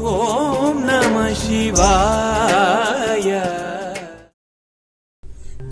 ஓம் நம சிவாய.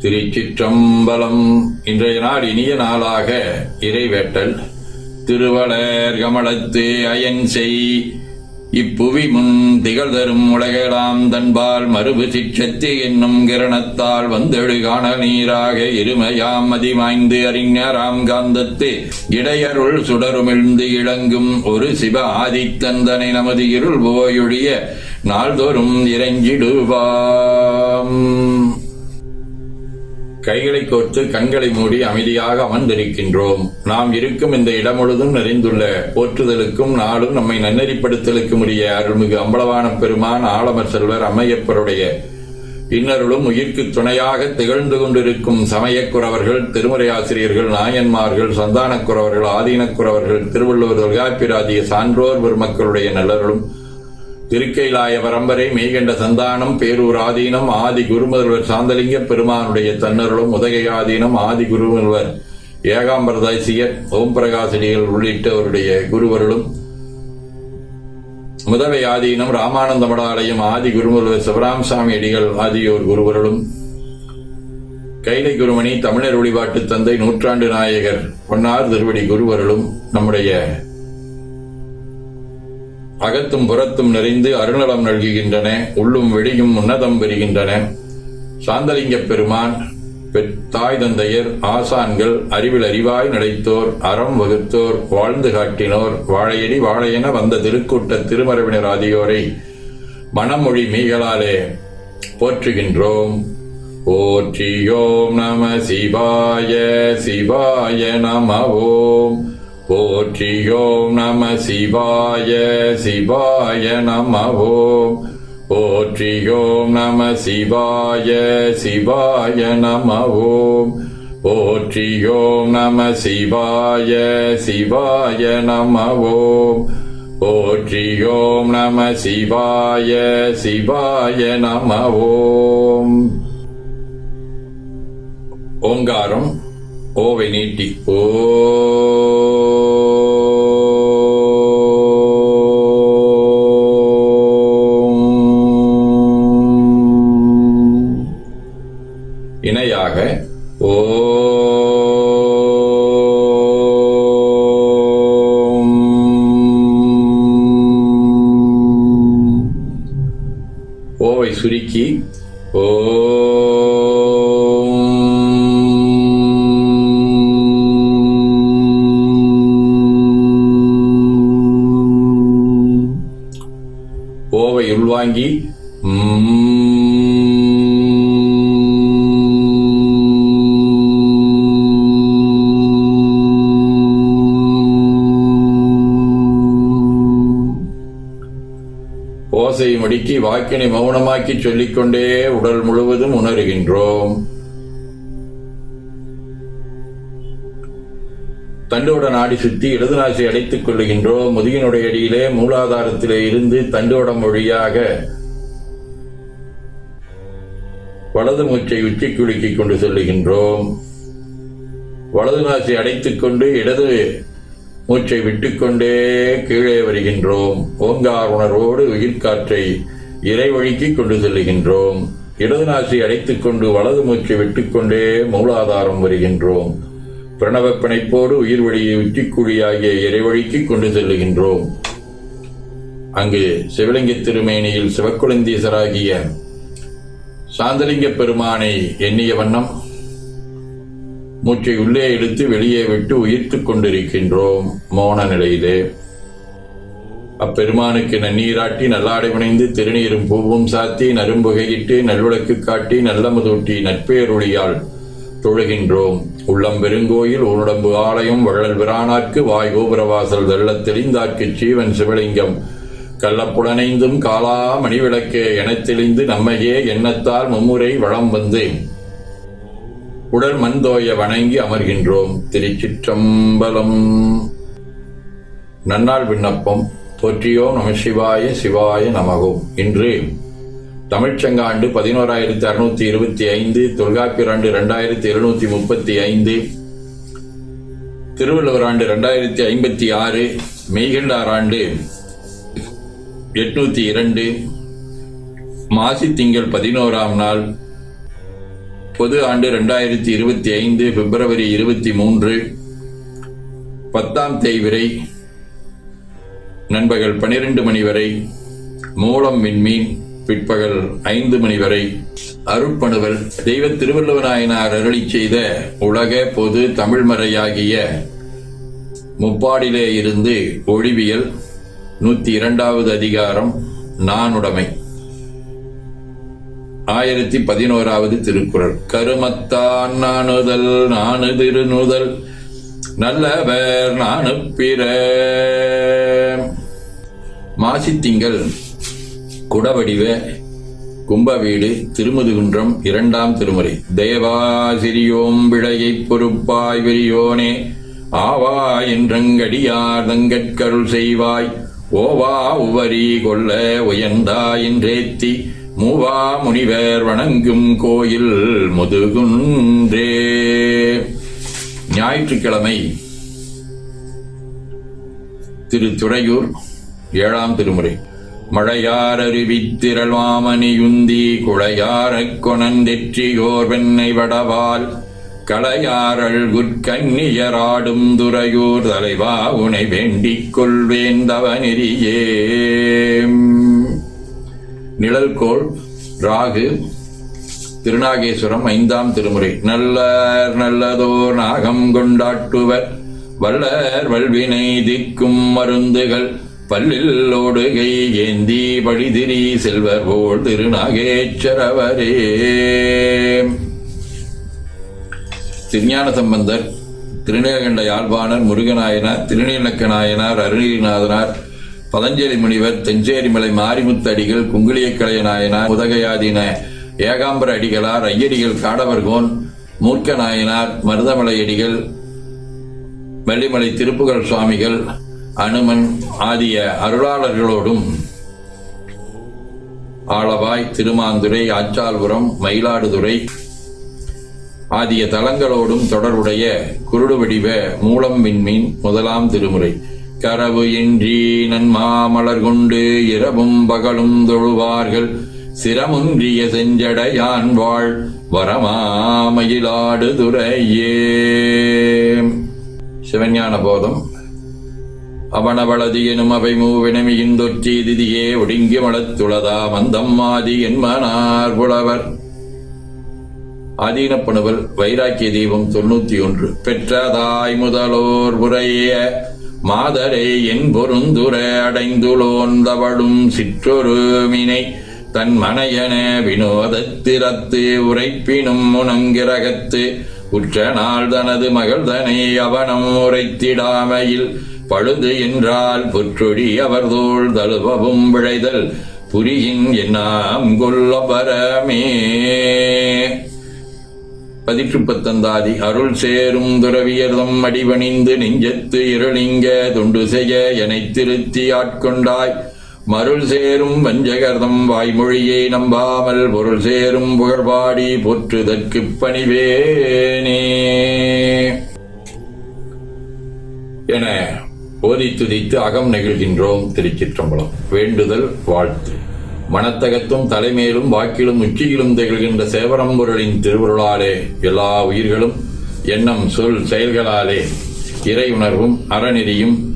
திருச்சிற்றம்பலம் இன்றைய நாள் இனிய நாளாக இறைவேட்டல். திருவளர் கமலத்து அயன் செய். இப்புவி முன் திகழ்தரும் உலகெல்லாம் தன்பால் மறுபு சிச்சத்து என்னும் கிரணத்தால் வந்தெழு காண நீராக இருமையாம் மதிமாய்ந்து அறிஞராம் காந்தத்து. இடையருள் சுடருமிழ்ந்து இழங்கும் ஒரு சிவ ஆதித்தந்தனை நமது இருள் போயொழிய நாள்தோறும் இறைஞ்சிடுவாம். கைகளை கோர்த்து கண்களை மூடி அமைதியாக அமர்ந்திருக்கின்றோம். நாம் இருக்கும் இந்த இடம் முழுதும் நிறைந்துள்ள போற்றுதலுக்கும் நாளும் நம்மை நன்னெறிப்படுத்தலுக்கும் உரிய அருள்மிகு அம்பலவான பெருமான் ஆலமர் செல்வர் அம்மையப்பருடைய இன்னருளும் உயிர்க்கு துணையாக திகழ்ந்து கொண்டிருக்கும் சமயக்குறவர்கள் திருமுறை ஆசிரியர்கள் நாயன்மார்கள் சந்தானக்குறவர்கள் ஆதீனக்குறவர்கள் திருவள்ளுவர் தொல்காப்பிராதிய சான்றோர் பெருமக்களுடைய நல்லருளும் திருக்கைலாய பரம்பரை மெய்கண்ட சந்தானம் பேரூர் ஆதீனம் ஆதி குருமுதல்வர் சாந்தலிங்க பெருமானுடைய தன்னருளும் உதகை ஆதீனம் ஆதி குருமுதல்வர் ஏகாம்பரதாசியர் ஓம் பிரகாசடிகள் உள்ளிட்டவருடைய குருவருளும். முதவை ஆதீனம் ராமானந்த மடாலயம் ஆதி குருமுதல்வர் சிவராமசாமி அடிகள் ஆகியோர் குருவருளும். கைலை குருமணி தமிழர் வழிபாட்டு தந்தை நூற்றாண்டு நாயகர் பொன்னார் திருவடி குருவருளும் நம்முடைய அகத்தும் புறத்தும் நிறைந்து அருணலம் நல்குகின்றன உள்ளும் வெளியும் உன்னதம் பெறுகின்றன. சாந்தலிங்க பெருமான் தாய் தந்தையர் ஆசான்கள் அறிவில் அறிவாய் நடைத்தோர் அறம் வகுத்தோர் வாழ்ந்து காட்டினோர் வாழையடி வாழையென வந்த திருக்கூட்ட திருமரவினர் ஆகியோரை மனமொழி மீகளாலே போற்றுகின்றோம். ஓற்றியோம் நம சிவாய சிவாய நம ஓம். போற்றியோம் நம சிவாய சிவாய நம ஓம் போற்றியோம் நம சிவாய சிவாய நம ஓம் போற்றியோம் நம சிவாய சிவாய நம ஓம் போற்றியோம் நம சிவாய சிவாய நமவோம் ஓங்காரம் ஓவை நீட்டி ஓ இணையாக ஓ ஓவை சுருக்கி உள்வாங்கி ஓசையை மடிக்கி வாக்கினை மௌனமாக்கி சொல்லிக்கொண்டே உடல் முழுவதும் உணர்கின்றோம். தண்டோட நாடி சுத்தி இடதுநாசி அடைத்துக் கொள்ளுகின்றோம் முதுகினுடைய அடியிலே மூலாதாரத்திலே இருந்து தண்டோடம் வழியாக வலது மூச்சை உச்சி குலுக்கிக் கொண்டு செல்லுகின்றோம். வலது நாசி அடைத்துக் கொண்டு இடது மூச்சை விட்டுக்கொண்டே கீழே வருகின்றோம். ஓங்கார் உணர்வோடு உயிர்காற்றை இறைவழிக்கு கொண்டு செல்லுகின்றோம். இடது நாசி அடைத்துக் கொண்டு வலது மூச்சை விட்டுக்கொண்டே மூலாதாரம் வருகின்றோம். பிரணவ பிணைப்போடு உயிர் வழியை உச்சிக்குழியாகிய இறைவழிக்கு கொண்டு செல்லுகின்றோம். அங்கு சிவலிங்க திருமேனியில் சிவக்குழந்தீசராகிய சாந்தலிங்க பெருமானை எண்ணிய வண்ணம் மூச்சை உள்ளே எடுத்து வெளியே விட்டு உயிர்த்து கொண்டிருக்கின்றோம் மோன நிலையிலே. அப்பெருமானுக்கு நன்னீராட்டி நல்லாடை புனைந்து திருநீரும் பூவும் சாத்தி நரும்புகையிட்டு நல்விளக்கு காட்டி நல்லமுதூட்டி நட்பேருளியால் தொழுகின்றோம். உள்ளம் பெருங்கோயில் உருடம்பு ஆலயம் வள்ளல் விரானார்க்கு வாய் கோபுரவாசல் வெள்ளத் தெளிந்தார்க்கு சீவன் சிவலிங்கம். கள்ளப்புடனைந்தும் காலா மணிவிளக்கே எனத் தெளிந்து நம்மையே எண்ணத்தால் மும்முறை வளம் வந்து உடல் மண்தோய வணங்கி அமர்கின்றோம். திருச்சிற்றம்பலம். நன்னாள் விண்ணப்பம். போற்றியோ நம சிவாய சிவாய நமகோம் இன்று தமிழ்ச்சங்காண்டு பதினோராயிரத்தி அறுநூத்தி இருபத்தி ஐந்து தொல்காப்பியர் ஆண்டு இரண்டாயிரத்தி எழுநூத்தி முப்பத்தி ஐந்து திருவள்ளுவர் ஆண்டு ரெண்டாயிரத்தி ஐம்பத்தி ஆறு மெய்கண்டார் ஆண்டு எட்நூத்தி இரண்டு மாசி திங்கள் பதினோராம் நாள் பொது ஆண்டு ரெண்டாயிரத்தி இருபத்தி ஐந்து பிப்ரவரி இருபத்தி மூன்று பத்தாம் தேய்விரை நண்பகல் பனிரெண்டு மணி வரை மூலம் விண்மீன் பிற்பகல் ஐந்து மணி வரை அருட்பணுவல் தெய்வ திருவள்ளுவநாயனார் அருளி செய்த உலக பொது தமிழ்மறையாகிய முப்பாடிலே இருந்து ஒழிவியல் நூத்தி இரண்டாவது அதிகாரம் நானுடைமை. ஆயிரத்தி பதினோராவது திருக்குறள். கருமத்தான் நாணுதல் நானு திருநுதல் நல்லவர் நானு பிற மாசித்திங்கள் குடவடிவ கும்பவீடு திருமுதுகுன்றம் இரண்டாம் திருமுறை. தேவாசிரியோம் விளையைப் பொறுப்பாய் விரியோனே ஆவா என்றங்கடியார் தங்கட்கருள் செய்வாய். ஓவா உவரி கொள்ள உயர்ந்தா என்றேத்தி மூவா முனிவர் வணங்கும் கோயில் முதுகுன்றே. ஞாயிற்றுக்கிழமை திரு துறையூர் ஏழாம் திருமுறை. மழையார் அருவித்திரள் மாமணியுந்தி குழையாரக் கொணந்தெற்றியோர் வெண்ணை வடவால் களையாரள் குற்கன்னியராடும் துறையூர் தலைவா உனை வேண்டிக் கொள்வேந்தவ நெறியே நிழல்கோள் ராகு திருநாகேஸ்வரம் ஐந்தாம் திருமுறை. நல்லர் நல்லதோர் நாகம் கொண்டாட்டுவர் வல்லர் வல்வினை திக்கும் மருந்துகள். பல்லில் ஓடுகை ஏந்தி பழிதிரி செல்வர் போல் திருநாகேச்சரவரே. திருஞான சம்பந்தர் திருநீலகண்ட யாழ்ப்பாணர் முருகநாயனார் திருநீலக்க நாயனார் அருணகிரிநாதனார் பதஞ்சலி முனிவர் தெஞ்சேரிமலை மாரிமுத்தடிகள் குங்குளியக்கலைய நாயனார் உதகையாதீன ஏகாம்பர அடிகளார் ஐயடிகள் காடவர்கோன் மூர்க்க நாயனார் மருதமலை அடிகள் வெள்ளிமலை திருப்புகழ் சுவாமிகள் அனுமன் ஆகிய அருளாளர்களோடும் ஆளவாய் திருமாந்துரை ஆச்சால்புரம் மயிலாடுதுறை ஆகிய தலங்களோடும் தொடர்புடைய குருடு வடிவ மூலம் விண்மீன் முதலாம் திருமுறை. கரவு இன்றி நன்மாமலர் கொண்டு இரவும் பகலும் தொழுவார்கள். சிரமுன்றிய செஞ்சடையான் வாழ் வரமாமயிலாடுதுறையே. சிவஞான போதம் அவனவளது எனும் அவை மூவினமியிந்தொற்றி திதியே ஒடுங்கி மலத்துளதா மந்தம் ஆதி என்மனார் புலவர். ஆதீனப்பணுவல் வைராக்கிய தீபம் தொண்ணூத்தி ஒன்று. பெற்றதாய் முதலோர் புறைய மாதரை என் பொருந்துர அடைந்துளோந்தவளும் சிற்றொருமினை தன் மனையன வினோதத்திரத்து உரைப்பினும் முனங்கிரகத்து உற்ற நாள் தனது மகள் தனை அவனம் உரைத்திடாமையில் பழுது என்றால் புற்றொடி அவர்தோள் தழுவவும் விழைதல் புரியின் என்னாம் கொல்ல பரமே பதிற்று பத்தந்தாதி அருள் சேரும் துறவியர்தம் அடிபணிந்து நெஞ்சத்து இருளிங்க தொண்டு செய்ய எனைத் திருத்தி ஆட்கொண்டாய். மருள் சேரும் வஞ்சகர்தம் வாய்மொழியை நம்பாமல் பொருள் சேரும் புகழ்பாடி போற்றுதற்கு பணிவேனே. என ஓதி துதித்து அகம் நெகிழ்கின்றோம் திருச்சிற்றம்பலம். வேண்டுதல் வாழ்த்து. மனத்தகத்தும் தலைமையிலும் வாக்கிலும் உச்சியிலும் திகழ்கின்ற சேவரம்பொருளின் திருவுருளாலே எல்லா உயிர்களும் எண்ணம் சொல் செயல்களாலே இறை உணர்வும் அறநெறியும்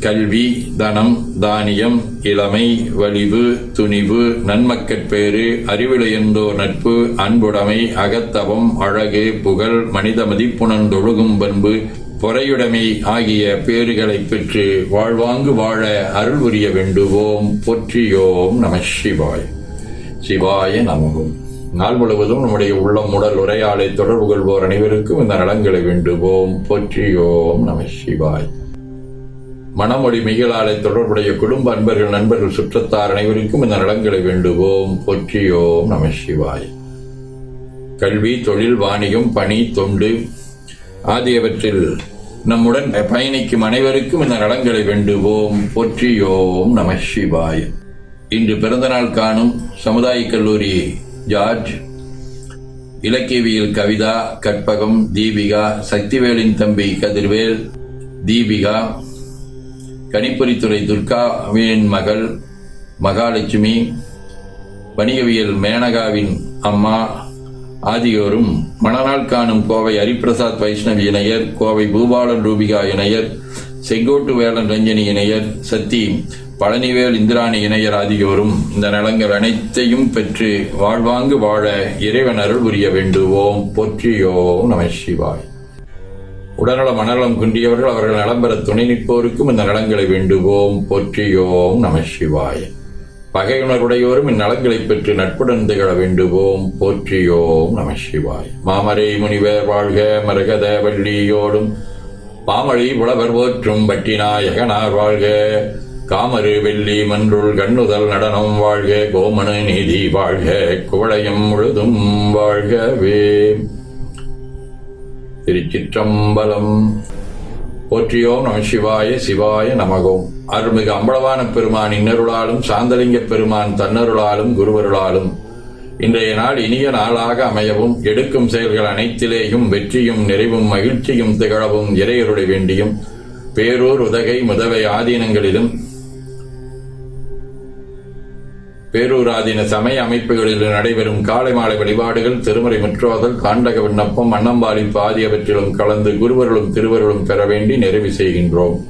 கல்வி தனம் தானியம் இளமை வலிவு துணிவு நன்மக்கட்பேறு அறிவிலையந்தோர் நட்பு அன்புடைமை அகத்தவம் அழகு புகழ் மனித மதிப்புணர்ந்தொழுகும் பண்பு பொறையுடைமை ஆகிய பேறுகளைப் பெற்று வாழ்வாங்கு வாழ அருள் புரிய வேண்டுவோம். போற்றியோம் நம சிவாய். சிவாய நமகும் நாள் முழுவதும் நம்முடைய உள்ளம் உடல் உரையாடை தொடர்பு கொள்வோர் அனைவருக்கும் இந்த நலன்களை வேண்டுவோம். போற்றியோம் நம சிவாய். மனமொழி மிகளாலை தொடர்புடைய குடும்ப அன்பர்கள் நண்பர்கள் சுற்றத்தார் அனைவருக்கும் இந்த நலன்களை வேண்டுவோம். போற்றியோம் நம சிவாய். கல்வி தொழில் வாணிகம் பணி தொண்டு ஆகியவற்றில் நம்முடன் பயணிக்கும் அனைவருக்கும் இந்த நலங்களை வேண்டுவோம். போற்றியோம் நம சிவாய். இன்று பிறந்தநாள் காணும் சமுதாய கல்லூரி ஜார்ஜ் இலக்கியவியல் கவிதா கற்பகம் தீபிகா சக்திவேலின் தம்பி கதிர்வேல் தீபிகா கணிப்பொறித்துறை துர்காவின் மகள் மகாலட்சுமி வணிகவியல் மேனகாவின் அம்மா ஆகியோரும் மணநாள் காணும் கோவை ஹரிபிரசாத் வைஷ்ணவி இணையர் கோவை பூபாலன் ரூபிகா இணையர் செங்கோட்டு வேலன் ரஞ்சனி இணையர் சத்தி பழனிவேல் இந்திராணி இணையர் ஆகியோரும் இந்த நலங்கள் அனைத்தையும் பெற்று வாழ்வாங்கு வாழ இறைவன் அருள் புரிய வேண்டுவோம். போற்றியோம் நம சிவாய். உடல்நல மனநலம் குன்றியவர்கள் அவர்கள் நலம் பெற துணை நிற்போருக்கும் இந்த நலங்களை வேண்டுவோம். போற்றியோம் நம சிவாய். பகையுணர்வுடையோரும் இந்நலங்களைப் பெற்று நட்புடன் திகழ வேண்டுவோம். போற்றியோம் நம சிவாய். மாமரை முனிவர் வாழ்க மரகத வள்ளியோடும் பாமழி புலவர் போற்றும் பட்டினாயகனார் வாழ்க. காமரு வெள்ளி மன்றுள் கண்ணுதல் நடனம் வாழ்க கோமனு நீதி வாழ்க குவளையம் முழுதும் வாழ்கவே. திருச்சிற்றம்பலம். போற்றியோம் நம சிவாய சிவாய நமகோம். அருள்மிகு அம்பலவான பெருமான் இன்னருளாலும் சாந்தலிங்க பெருமான் தன்னருளாலும் குருவருளாலும். இன்றைய நாள் இனிய நாளாக அமையவும் எடுக்கும் செயல்கள் அனைத்திலேயும் வெற்றியும் நிறைவும் மகிழ்ச்சியும் திகழவும் இறையருளை வேண்டியும் பேரூர் உதகை முதவை ஆதீனங்களிலும் பேரூராதீன சமய அமைப்புகளில் நடைபெறும் காலை மாலை வழிபாடுகள் திருமறை முற்றோதல் காண்டக விண்ணப்பம் அன்னம்பாளிப்பு ஆகியவற்றிலும் கலந்து குருவர்களும் திருவர்களும் பெற வேண்டி நிறைவு செய்கின்றோம்.